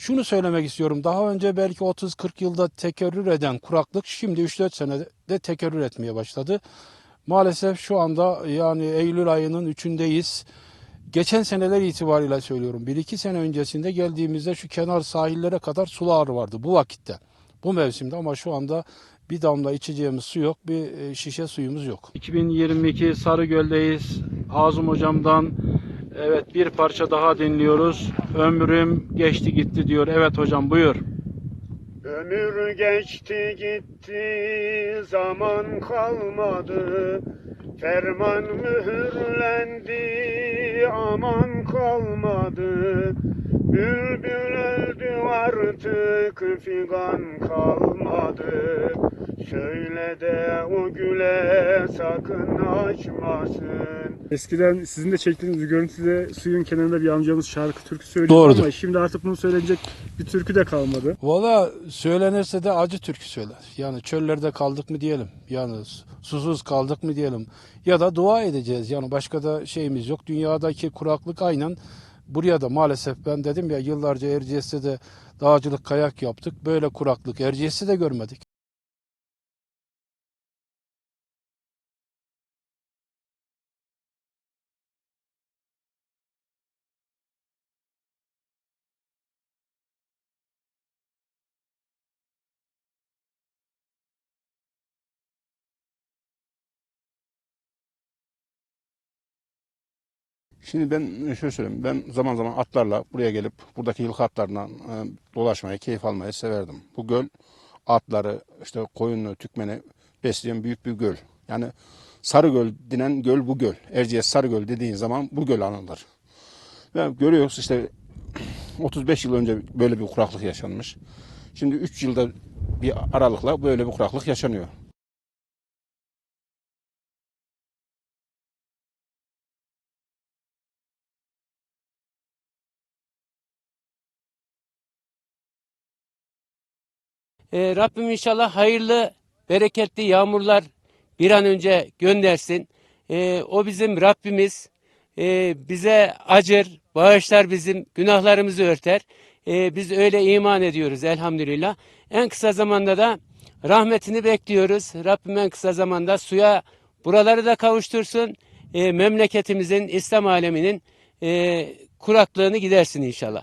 Şunu söylemek istiyorum. Daha önce belki 30-40 yılda tekerrür eden kuraklık şimdi 3-4 senede tekerrür etmeye başladı. Maalesef şu anda yani Eylül ayının 3'ündeyiz. Geçen seneler itibariyle söylüyorum. 1-2 sene öncesinde geldiğimizde şu kenar sahillere kadar sular vardı bu vakitte. Bu mevsimde ama şu anda bir damla içeceğimiz su yok, bir e, şişe suyumuz yok. 2022 Sarıgöl'deyiz. Hazım hocamdan evet bir parça daha dinliyoruz. Ömrüm geçti gitti diyor. Evet hocam buyur. Ömür geçti gitti zaman kalmadı Ferman mühürlendi aman kalmadı Bülbül öldü artık figan kalmadı Söyle de o güle sakın açmasın Eskiden sizin de çektiğiniz görüntüde suyun kenarında bir amcamız şarkı türkü söylüyordu Doğrudur. ama şimdi artık bunu söylenecek bir türkü de kalmadı. Valla söylenirse de acı türkü söyler. Yani çöllerde kaldık mı diyelim. Yani susuz kaldık mı diyelim. Ya da dua edeceğiz. Yani başka da şeyimiz yok. Dünyadaki kuraklık aynen buraya da maalesef ben dedim ya yıllarca Erciyes'te de dağcılık kayak yaptık. Böyle kuraklık Erciyes'te de görmedik. Şimdi ben şöyle söyleyeyim. Ben zaman zaman atlarla buraya gelip buradaki yılkı atlarından e, dolaşmayı, keyif almayı severdim. Bu göl atları, işte koyunu, tükmeni besleyen büyük bir göl. Yani Sarıgöl denen göl bu göl. Erciyes Sarıgöl dediğin zaman bu göl anılır. Ve görüyoruz işte 35 yıl önce böyle bir kuraklık yaşanmış. Şimdi 3 yılda bir aralıkla böyle bir kuraklık yaşanıyor. Ee, Rabbim inşallah hayırlı, bereketli yağmurlar bir an önce göndersin. Ee, o bizim Rabbimiz. Ee, bize acır, bağışlar bizim günahlarımızı örter. Ee, biz öyle iman ediyoruz elhamdülillah. En kısa zamanda da rahmetini bekliyoruz. Rabbim en kısa zamanda suya buraları da kavuştursun. Ee, memleketimizin, İslam aleminin e, kuraklığını gidersin inşallah.